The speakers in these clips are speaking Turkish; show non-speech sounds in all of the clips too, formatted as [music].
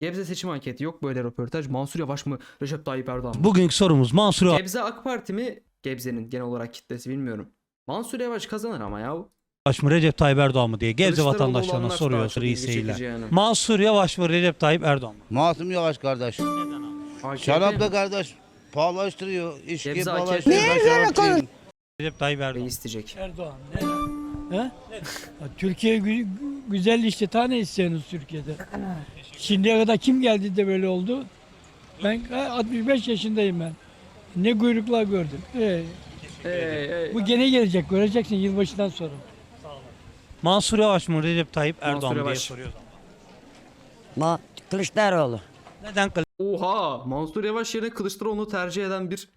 Gebze seçim anketi yok böyle röportaj. Mansur Yavaş mı? Recep Tayyip Erdoğan mı? Bugünkü sorumuz Mansur Yavaş Gebze AK Parti mi? Gebze'nin genel olarak kitlesi bilmiyorum. Mansur Yavaş kazanır ama ya. mı Recep Tayyip Erdoğan mı diye Gebze vatandaşlarına soruyoruz yani. Mansur Yavaş mı Recep Tayyip Erdoğan mı? Masum Yavaş kardeş. Şarap da kardeş pahalaştırıyor. İçki Gebze pahalaştırıyor. Ben şarap içiyorum. Recep Tayyip Erdoğan. reis diyecek. Erdoğan. He? Ya Türkiye gü- güzel işte tane istiyorsunuz Türkiye'de. Şimdiye kadar kim geldi de böyle oldu? Ben 65 yaşındayım ben. Ne kuyruklar gördüm. Ee, hey. bu gene gelecek göreceksin yılbaşından sonra. Mansur Yavaş mı Recep Tayyip Erdoğan Mansur mı diye Yavaş. soruyoruz. Ma Kılıçdaroğlu. Neden Oha! Mansur Yavaş yerine Kılıçdaroğlu'nu tercih eden bir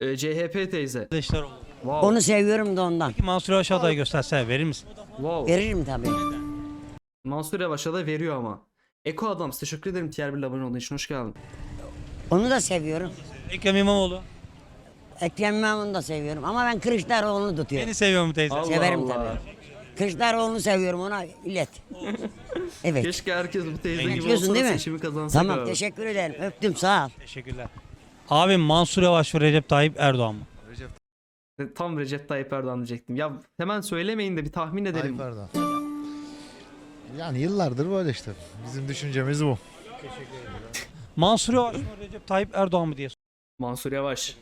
e, CHP teyze. Kılıçdaroğlu? Wow. Onu seviyorum da ondan. Peki Mansur Yavaş aday gösterse verir misin? wow. Veririm tabii. Mansur Yavaş'a da veriyor ama. Eko Adams teşekkür ederim tier 1 abone olduğun için hoş geldin. Onu da seviyorum. Ekrem İmamoğlu. Ekrem İmamoğlu'nu da seviyorum. Ama ben Kılıçdaroğlu'nu tutuyorum. Beni seviyor mu teyze? Allah Severim Allah. tabii. Kılıçdaroğlu'nu seviyorum ona ilet. [laughs] Evet. Keşke herkes bu teyze gibi Bekliyorsun olsa da değil mi? seçimi kazansak Tamam abi. teşekkür ederim. Öptüm sağ ol. Teşekkürler. Abi Mansur Yavaş mı Recep Tayyip Erdoğan mı? Tam Recep Tayyip Erdoğan diyecektim. Ya hemen söylemeyin de bir tahmin edelim. Tayyip Erdoğan. Yani yıllardır böyle işte. Bizim düşüncemiz bu. Mansur Yavaş mı Recep Tayyip Erdoğan mı diye Mansur Yavaş.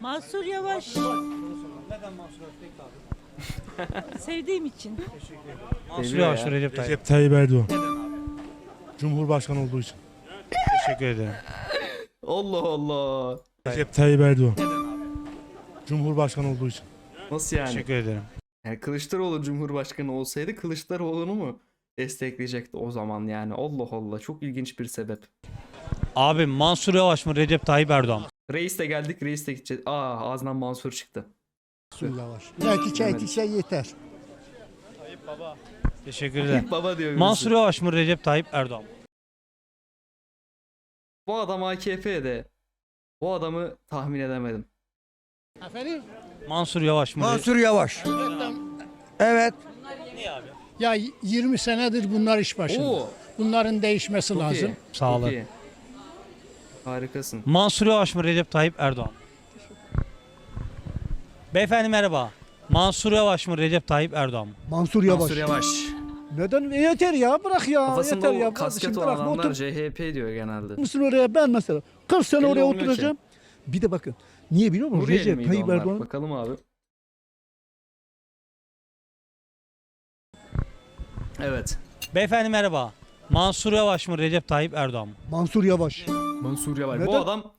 Mansur Yavaş. Neden Mansur Yavaş? [laughs] Sevdiğim için. Mansur Yavaş ya. mı Recep Tayyip? Recep Tayyip Erdoğan. Cumhurbaşkanı olduğu için. Teşekkür ederim. Allah Allah. Recep Tayyip Erdoğan. Cumhurbaşkanı olduğu için. Nasıl yani? Teşekkür ederim. yani Kılıçdaroğlu Cumhurbaşkanı olsaydı Kılıçdaroğlu'nu mu destekleyecekti o zaman yani? Allah Allah çok ilginç bir sebep. Abi Mansur Yavaş mı Recep Tayyip Erdoğan mı? Reis de geldik reis de gideceğiz. Aa ağzından Mansur çıktı. Yavaş. Belki içse yeter. Teşekkür ederim. Baba diyor. Mansur birisi. Yavaş mı Recep Tayyip Erdoğan mı? Bu adam AKP'de. Bu adamı tahmin edemedim. Efendim? Mansur Yavaş mı? Mansur Yavaş. Evet. Ya 20 senedir bunlar iş başında. Oo. Bunların değişmesi Çok lazım. iyi. Sağ Çok olun. iyi. Harikasın. Mansur Yavaş mı Recep Tayyip Erdoğan? Beyefendi merhaba. Mansur Yavaş mı Recep Tayyip Erdoğan mı? Mansur Yavaş. Mansur Yavaş. Neden? E, yeter ya bırak ya. Kafasında yeter ya. kasket bırak, adamlar otur CHP diyor genelde. musun oraya ben mesela. 40 sene Belli oraya olmuyor ki. oturacağım. Bir de bakın. Niye biliyor musun? Suriyeli Recep Tayyip? Erdoğan. Bakalım abi. Evet. Beyefendi merhaba. Mansur Yavaş mı Recep Tayyip Erdoğan mı? Mansur Yavaş. Mansur Yavaş. Bu Neden? adam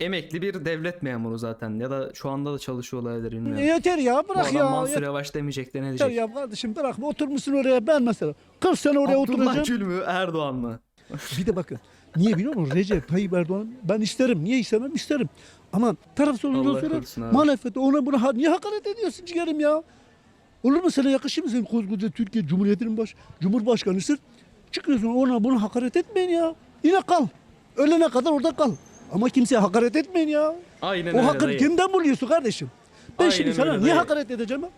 emekli bir devlet memuru zaten ya da şu anda da çalışıyor olabilir bilmiyorum. yeter ya Bu bırak adam ya. Mansur yeter Yavaş demeyecek de ne diyecek? ya kardeşim bırak. Otur musun oraya ben mesela. 40 sene oraya Abdullah oturacağım. Gül mü Erdoğan mı? Bir de bakın. Niye biliyor musun? Recep Tayyip Erdoğan ben isterim. Niye istemem? İsterim. Ama taraf sorunca Allah sonra korusun abi. muhalefete ona buna ha- niye hakaret ediyorsun ciğerim ya? Olur mu sana yakışır mı senin koskoca Türkiye Cumhuriyeti'nin baş, Cumhurbaşkanısın? Çıkıyorsun ona bunu hakaret etmeyin ya. Yine kal. Ölene kadar orada kal. Ama kimseye hakaret etmeyin ya. Aynen o öyle hakkı dayı. kimden buluyorsun kardeşim? Ben Aynen şimdi sana öyle niye dayı. hakaret edeceğim ha?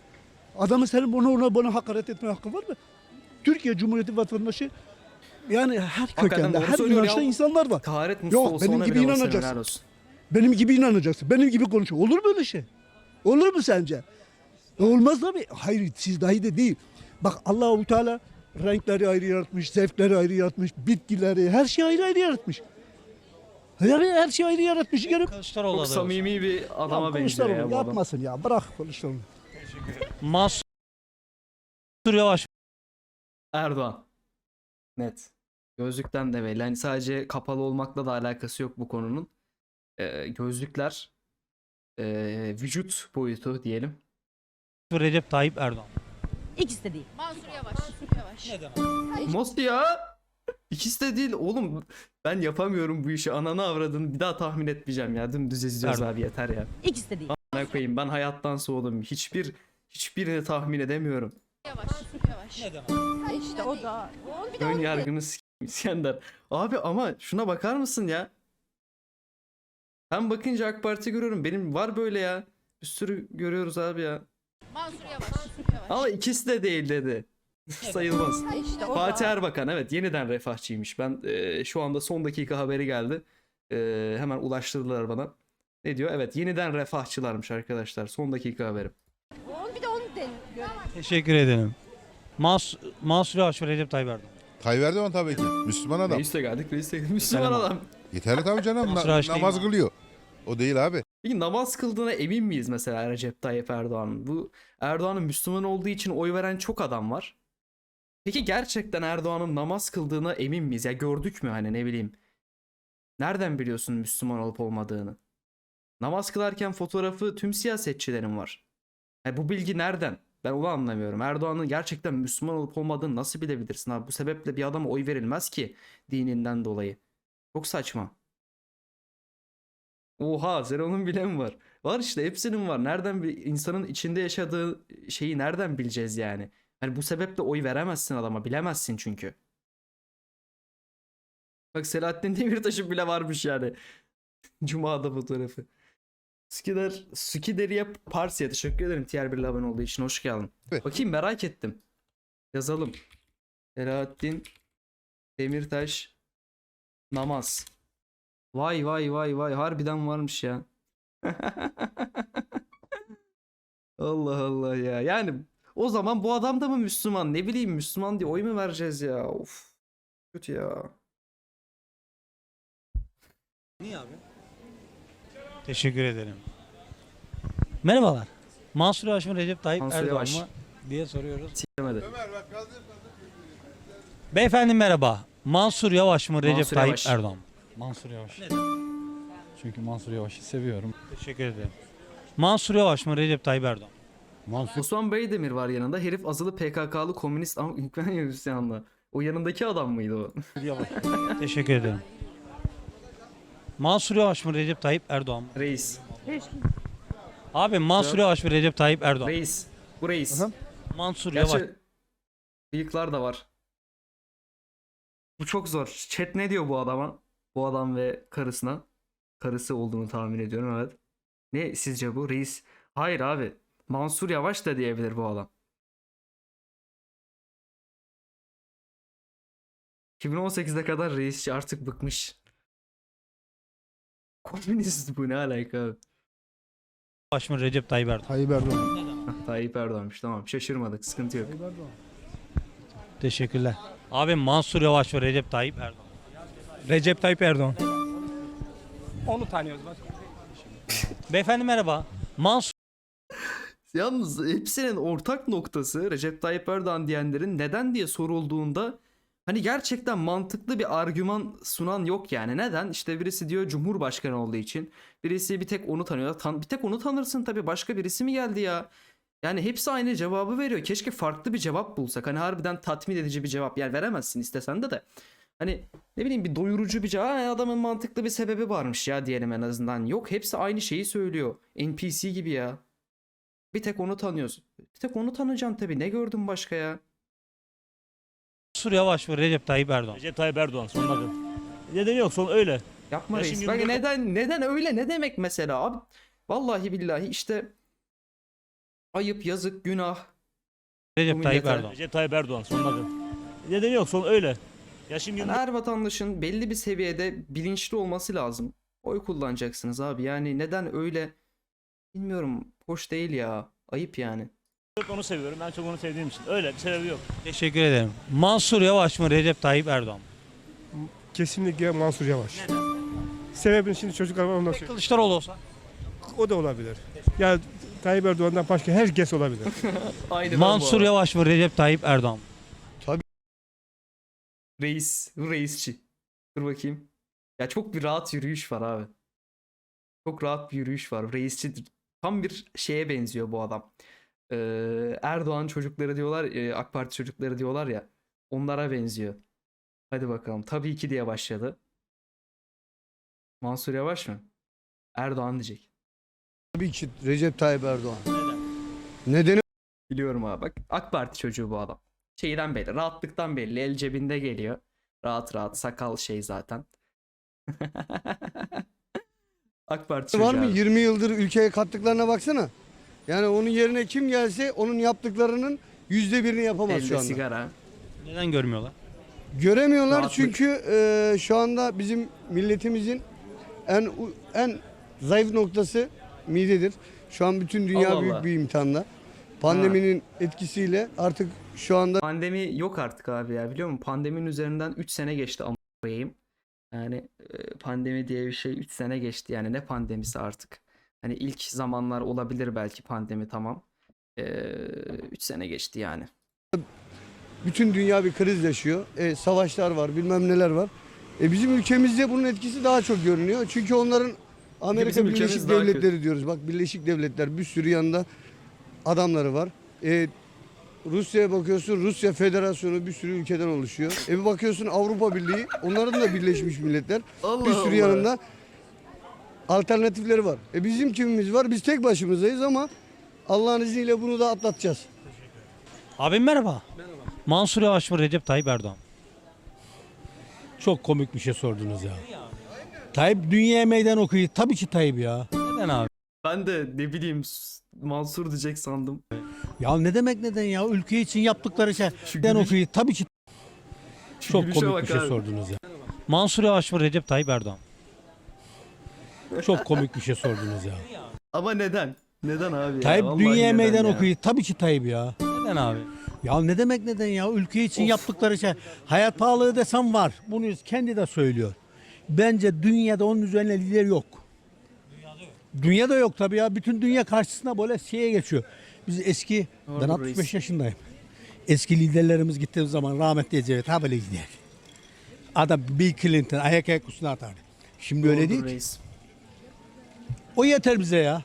Adamın senin ona ona bana hakaret etme hakkı var mı? Türkiye Cumhuriyeti vatandaşı yani her Hakikaten kökende, doğru her söylüyor inançta ya. insanlar var. Taharet musluğu Yok, olsa benim ona gibi bile olsa inanacaksın. olsun. Benim gibi inanacaksın. Benim gibi konuşuyor. Olur mu öyle şey? Olur mu sence? Olmaz tabii. Hayır siz dahi de değil. Bak Allahu Teala renkleri ayrı yaratmış, zevkleri ayrı yaratmış, bitkileri, her şeyi ayrı ayrı yaratmış. Yani her şeyi ayrı yaratmış. Gene Kılıçdaroğlu Çok adayı samimi bir adama Ya benziyor ya Kılıçdaroğlu bu adam. yapmasın ya. Bırak Kılıçdaroğlu. Mansur Yavaş Erdoğan. Net. Gözlükten de belli. Hani sadece kapalı olmakla da alakası yok bu konunun. Ee, gözlükler ee, vücut boyutu diyelim. Recep Tayyip Erdoğan? İkisi de değil. Mansur Yavaş. Yavaş. Neden? Nasıl ya? İkisi de değil oğlum. Ben yapamıyorum bu işi. Ananı avradın. Bir daha tahmin etmeyeceğim ya. Dümdüz izliyoruz Erdoğan. abi yeter ya. İkisi de değil. Bana koyayım. Ben hayattan soğudum. Hiçbir hiçbirini tahmin edemiyorum. Yavaş. Yavaş. Neden? İşte o da. O bir de Ön onu yargını s**eyim İskender. Abi ama şuna bakar mısın ya? Ben bakınca AK Parti görüyorum. Benim var böyle ya. Bir sürü görüyoruz abi ya. Mansur Yavaş. Yavaş. Ama ikisi de değil dedi. [laughs] Sayılmaz. İşte o Fatih Erbakan evet yeniden refahçıymış. Ben e, şu anda son dakika haberi geldi. E, hemen ulaştırdılar bana. Ne diyor? Evet yeniden refahçılarmış arkadaşlar. Son dakika haberim. Onu bir de onu den. Teşekkür ederim. Mas Mansur Yavaş ve Recep Tayyip Erdoğan. Tayyip Erdoğan tabii ki. Müslüman adam. Geldik. Reis'e geldik. Müslüman Selam abi. adam. Yeterli tabii canım. Mansur Na- Yavaş değil namaz mi? kılıyor. O değil abi. Peki namaz kıldığına emin miyiz mesela Recep Tayyip Erdoğan'ın? Bu Erdoğan'ın Müslüman olduğu için oy veren çok adam var. Peki gerçekten Erdoğan'ın namaz kıldığına emin miyiz? Ya gördük mü hani ne bileyim. Nereden biliyorsun Müslüman olup olmadığını? Namaz kılarken fotoğrafı tüm siyasetçilerin var. Ya bu bilgi nereden? Ben onu anlamıyorum. Erdoğan'ın gerçekten Müslüman olup olmadığını nasıl bilebilirsin abi? Bu sebeple bir adama oy verilmez ki dininden dolayı. Çok saçma. Oha Zero'nun bile mi var? Var işte hepsinin var. Nereden bir insanın içinde yaşadığı şeyi nereden bileceğiz yani? Hani bu sebeple oy veremezsin adama. Bilemezsin çünkü. Bak Selahattin Demirtaş'ın bile varmış yani. [laughs] Cuma'da fotoğrafı. Skider, Skideriye Parsi'ye teşekkür ederim tier 1 abone olduğu için. Hoş geldin. Evet. Bakayım merak ettim. Yazalım. Selahattin Demirtaş namaz. Vay vay vay vay harbiden varmış ya. [laughs] Allah Allah ya. Yani o zaman bu adam da mı Müslüman? Ne bileyim Müslüman diye oy mu vereceğiz ya? Of. Kötü ya. Niye abi? Teşekkür ederim. Merhabalar. Mansur Yavaş mı Recep Tayyip Mansur Erdoğan Yavaş. mı diye soruyoruz. Demedi. Beyefendi merhaba. Mansur Yavaş mı Recep Mansur Tayyip Yavaş. Erdoğan mı? Mansur Yavaş. Çünkü Mansur Yavaş'ı seviyorum. Teşekkür ederim. Mansur Yavaş mı Recep Tayyip Erdoğan? Mansur Osman Beydemir var yanında. Herif azılı PKK'lı komünist ama [laughs] Ukrayna Hristiyanlı. O yanındaki adam mıydı o? Yavaş. Teşekkür ederim. Mansur Yavaş mı Recep Tayyip Erdoğan mı? Reis. Abi Mansur Yavaş mı Recep Tayyip Erdoğan mı? Reis. Bu reis. Aha. Mansur Yavaş. Gerçi bıyıklar da var. Bu çok zor. Chat ne diyor bu adama? Bu adam ve karısına. Karısı olduğunu tahmin ediyorum evet. Ne sizce bu? Reis. Hayır abi. Mansur Yavaş da diyebilir bu adam. 2018'e kadar reisçi artık bıkmış. Komünist bu ne alaka abi? Yavaş mı Recep Tayyip Erdoğan? Tayyip Erdoğan. Hah, Tayyip Erdoğan'mış tamam şaşırmadık sıkıntı yok. Teşekkürler. Abi Mansur Yavaş ve Recep Tayyip Erdoğan. Recep Tayyip Erdoğan. Onu tanıyoruz bak. Beyefendi merhaba. Mansur Yalnız hepsinin ortak noktası Recep Tayyip Erdoğan diyenlerin neden diye sorulduğunda hani gerçekten mantıklı bir argüman sunan yok yani. Neden? İşte birisi diyor Cumhurbaşkanı olduğu için. Birisi bir tek onu tanıyor. Tan bir tek onu tanırsın tabii. Başka birisi mi geldi ya? Yani hepsi aynı cevabı veriyor. Keşke farklı bir cevap bulsak. Hani harbiden tatmin edici bir cevap. Yani veremezsin istesen de de. Hani ne bileyim bir doyurucu bir cevap. "Ha, Adamın mantıklı bir sebebi varmış ya diyelim en azından. Yok hepsi aynı şeyi söylüyor. NPC gibi ya. Bir tek onu tanıyorsun. Bir tek onu tanıyacaksın tabii. Ne gördün başka ya? Yavaş ve Recep Tayyip Erdoğan. Recep Tayyip Erdoğan sonuna kadar. Neden yok son öyle. Yapma Ya reis. şimdi Bak neden neden öyle ne demek mesela abi? Vallahi billahi işte ayıp, yazık, günah. Recep Tayyip millete- Erdoğan. Recep Tayyip Erdoğan sonuna kadar. Neden yok son öyle. Ya şimdi Yani her vatandaşın belli bir seviyede bilinçli olması lazım. Oy kullanacaksınız abi. Yani neden öyle bilmiyorum. Hoş değil ya. Ayıp yani. çok onu seviyorum. Ben çok onu sevdiğim için. Öyle bir sebebi yok. Teşekkür ederim. Mansur Yavaş mı Recep Tayyip Erdoğan mı? Kesinlikle Mansur Yavaş. Sebebini şimdi çocuklar ondan sonra. Kılıçdaroğlu olsa. O da olabilir. Ya Tayyip Erdoğan'dan başka herkes olabilir. [laughs] Mansur. Yavaş mı Recep Tayyip Erdoğan mı? Reis. Bu reisçi. Dur bakayım. Ya çok bir rahat yürüyüş var abi. Çok rahat bir yürüyüş var. Reisçi tam bir şeye benziyor bu adam. Ee, Erdoğan çocukları diyorlar, e, AK Parti çocukları diyorlar ya. Onlara benziyor. Hadi bakalım. Tabii ki diye başladı. Mansur Yavaş mı? Erdoğan diyecek. tabii ki Recep Tayyip Erdoğan. Nedeni Biliyorum abi. Bak AK Parti çocuğu bu adam. Şeyden belli. Rahatlıktan belli. El cebinde geliyor. Rahat rahat. Sakal şey zaten. [laughs] AK Parti var mı? abi. 20 yıldır ülkeye kattıklarına baksana. Yani onun yerine kim gelse onun yaptıklarının Yüzde birini yapamaz Elde şu anda. sigara. Neden görmüyorlar? Göremiyorlar Rahatlık. çünkü e, şu anda bizim milletimizin en en zayıf noktası midedir. Şu an bütün dünya Allah büyük Allah. bir imtihanda. Pandeminin etkisiyle artık şu anda Pandemi yok artık abi ya biliyor musun? Pandeminin üzerinden 3 sene geçti ama koyayım. Yani e, pandemi diye bir şey 3 sene geçti yani ne pandemisi artık. Hani ilk zamanlar olabilir belki pandemi tamam. 3 sene geçti yani. bütün dünya bir kriz yaşıyor. E, savaşlar var, bilmem neler var. E, bizim ülkemizde bunun etkisi daha çok görünüyor. Çünkü onların Amerika ülkemiz Birleşik Devletleri diyoruz. Bak Birleşik Devletler bir sürü yanında adamları var. E, Rusya'ya bakıyorsun Rusya Federasyonu bir sürü ülkeden oluşuyor. E bir bakıyorsun Avrupa Birliği onların da Birleşmiş Milletler Allah bir sürü yanında alternatifleri var. E bizim kimimiz var? Biz tek başımızdayız ama Allah'ın izniyle bunu da atlatacağız. Abim merhaba. Merhaba. Mansur Yavaş mı Recep Tayyip Erdoğan? mı? Çok komik bir şey sordunuz ya. Tayyip dünyaya meydan okuyor. Tabii ki Tayyip ya. Neden abi? Ben de ne bileyim Mansur diyecek sandım. Ya ne demek neden ya? Ülke için yaptıkları Şu şeyden gülüş- okuyor. Tabii ki şu çok gülüşe komik bak bir şey abi. sordunuz ya. Mansur Yavaş mı Recep Tayyip Erdoğan? mı? Çok komik bir şey sordunuz ya. Ama neden? Neden abi ya? Tayyip Vallahi dünyaya neden meydan ya? okuyor. Tabii ki Tayyip ya. Neden abi? Ya ne demek neden ya? Ülke için yaptıkları şey. Hayat pahalılığı desem var. Bunu kendi de söylüyor. Bence dünyada onun üzerine lider yok. Dünyada yok tabii ya. Bütün dünya karşısına böyle şeye geçiyor. Biz eski, ben Doğru 65 reis. yaşındayım. Eski liderlerimiz gittiğimiz zaman rahmetli Ecevit ha böyle gider. Adam Bill Clinton ayak ayak üstüne atardı. Şimdi öyle Doğrudur değil ki. reis. O yeter bize ya.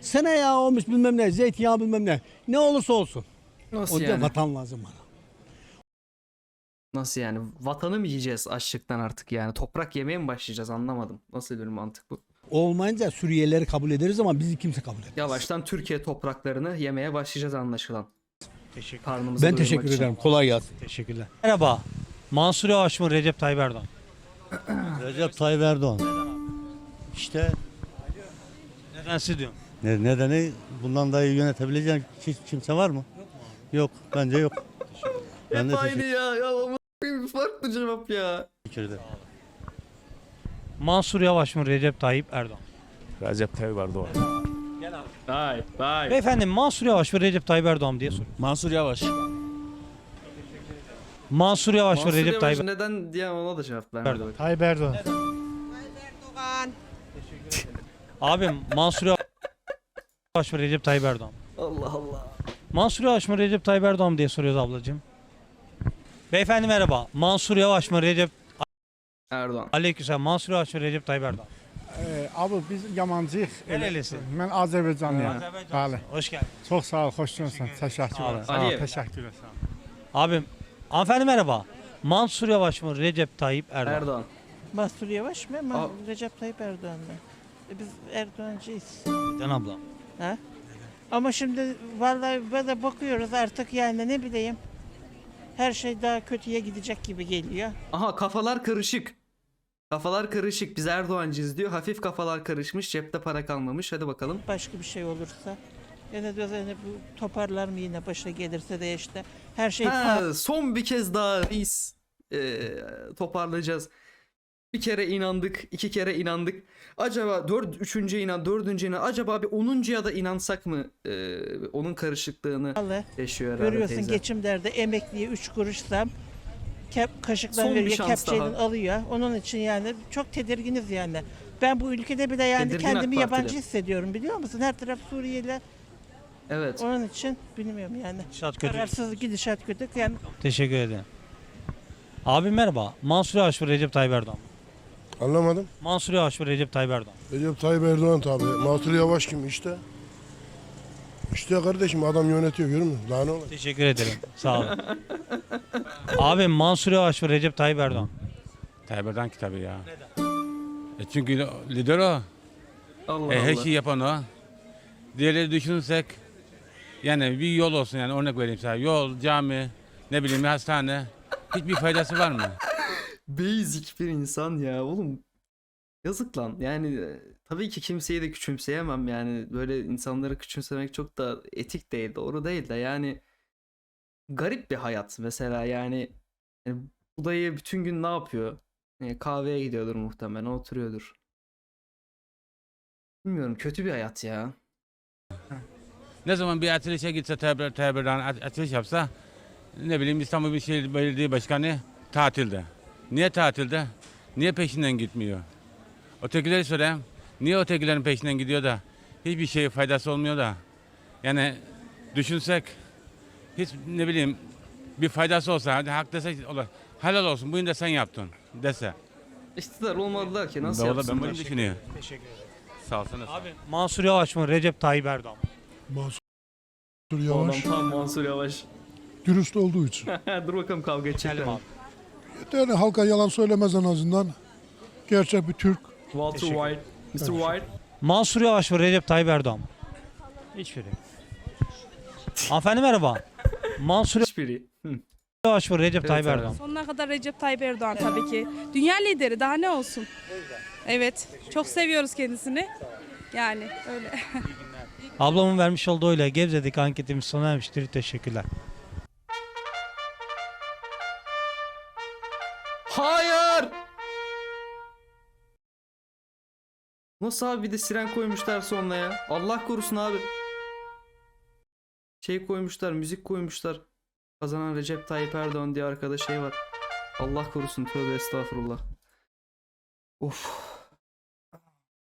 Sene ya olmuş bilmem ne, zeytinyağı bilmem ne. Ne olursa olsun. Nasıl O da yani? vatan lazım bana. Nasıl yani? Vatanı mı yiyeceğiz açlıktan artık yani? Toprak yemeye mi başlayacağız anlamadım. Nasıl bir mantık bu? Olmayınca Suriyelileri kabul ederiz ama bizi kimse kabul etmez. Yavaştan Türkiye topraklarını yemeye başlayacağız anlaşılan. Teşekkür, Karnımızı Ben teşekkür için. ederim. Kolay gelsin. teşekkürler. Merhaba. Mansur Yavaş mı Recep Tayyip Erdoğan? [clears throat] Recep Tayyip Erdoğan. İşte Neden siz diyorum? ne- nedeni bundan daha iyi yönetebilecek hiç kimse var mı? Yok. Bence yok. Ben de aynı teşekkür ya. Ya farklı cevap ya. ederim. Mansur Yavaş mı Recep Tayyip Erdoğan? Recep Tayyip Erdoğan. Vay vay. Beyefendi Mansur Yavaş mı Recep Tayyip Erdoğan mı diye soruyorum. Mansur Yavaş. Mansur Yavaş mı Mansur Recep Yavaş Tayyip neden diye ona da cevap vermedi. Erdoğan. Tayyip Erdoğan. Abim Mansur Yavaş mı Recep Tayyip Erdoğan? mı? Allah Allah. Mansur Yavaş mı Recep Tayyip Erdoğan mı diye soruyoruz ablacığım. Beyefendi merhaba. Mansur Yavaş mı Recep Erdoğan. Aleykümselam. Mansur Yavaş mı Recep Tayyip Erdoğan? mı? abi biz yabancıyıq. Nerelisin? Ben Azərbaycanlıyam. Azerbaycan. Hoş geldin. Çox sağ ol, xoş gəlsən. Təşəkkür Sağ ol. Aliyev. Təşəkkür. Abim hanımefendi merhaba. Mansur Yavaş mı Recep Tayyip Erdoğan? Erdoğan. Mansur Yavaş mı? Aa. Ma- Recep Tayyip Erdoğan mı? E biz Erdoğancıyız. Neden abla? Ama şimdi vallahi böyle bakıyoruz artık yani ne bileyim. Her şey daha kötüye gidecek gibi geliyor. Aha kafalar karışık. Kafalar karışık. Biz Erdoğancıyız diyor. Hafif kafalar karışmış. Cepte para kalmamış. Hadi bakalım. Başka bir şey olursa. Yine de yani bu toparlar mı yine başa gelirse de işte. Her şey Ha, son bir kez daha reis eee, toparlayacağız. Bir kere inandık, iki kere inandık. Acaba dört, üçüncü inan, dördüncü inan. Acaba bir onuncuya da inansak mı? Eee, onun karışıklığını pahalı. yaşıyor herhalde Görüyorsun teyze. geçim derdi emekliye 3 kuruş zam. Kep, kaşıktan Son bir veriyor, şans kepçeyle daha. alıyor. Onun için yani çok tedirginiz yani. Ben bu ülkede bile yani Tedirgin kendimi yabancı hissediyorum biliyor musun? Her taraf Suriyeli. Evet. Onun için bilmiyorum yani. Gidişat kötü. Kararsız gidişat kötü. Yani Teşekkür ederim. Abi merhaba. Mansur Yavaş mı Recep Tayyip Erdoğan? mı? Anlamadım. Mansur Yavaş mı Recep Tayyip Erdoğan? Recep Tayyip Erdoğan tabi. Mansur Yavaş kim işte? İşte kardeşim adam yönetiyor görüyor musun? Daha ne olacak? Teşekkür ederim. Sağ olun. Abi Mansur Yavaş mı Recep Tayyip Erdoğan? Tayyip Erdoğan kitabı ya. E çünkü lider o. Allah E, her Allah. şeyi yapan o. Diğerleri düşünürsek yani bir yol olsun yani örnek vereyim sana. Yol, cami, ne bileyim bir hastane. Hiçbir faydası var mı? Basic bir insan ya oğlum. Yazık lan. Yani e, tabii ki kimseyi de küçümseyemem yani. Böyle insanları küçümsemek çok da etik değil, doğru değil de yani garip bir hayat mesela yani, yani bu dayı bütün gün ne yapıyor? E, kahveye gidiyordur muhtemelen oturuyordur. Bilmiyorum kötü bir hayat ya. Ne zaman bir açılışa gitse Tebr Tebra'dan at- açılış yapsa ne bileyim İstanbul Büyükşehir Belediye Başkanı tatilde. Niye tatilde? Niye peşinden gitmiyor? Ötekileri sorayım. Niye ötekilerin peşinden gidiyor da hiçbir şey faydası olmuyor da? Yani düşünsek hiç ne bileyim bir faydası olsa hadi hak dese olur. Helal olsun bugün de sen yaptın dese. İktidar olmadılar ki nasıl Vallahi ben yapsınlar? böyle düşünüyorum. Teşekkür ederim. Sağ olsun. Abi Mansur Yavaş mı Recep Tayyip Erdoğan mı? Mansur Yavaş tam Mansur Yavaş. dürüst olduğu için. [laughs] Dur bakalım kavga edecekler. Geldim abi. Yani halka yalan söylemez en azından. Gerçek bir Türk. Walter Teşekkür White. Mr. White. Mansur Yavaş mı Recep Tayyip Erdoğan? Hiçbiri. Hanımefendi merhaba. Mansur Hiçbiri. Yavaş mı Recep Tayyip evet. Erdoğan? Sonuna kadar Recep Tayyip Erdoğan tabii ki. Dünya lideri daha ne olsun? Evet. Çok seviyoruz kendisini. Yani öyle. Ablamın vermiş olduğu oyla Gebze'deki anketimiz sona ermiştir. Teşekkürler. Nasıl abi bir de siren koymuşlar sonuna ya. Allah korusun abi. Şey koymuşlar, müzik koymuşlar. Kazanan Recep Tayyip Erdoğan diye arkada şey var. Allah korusun tövbe estağfurullah. Of.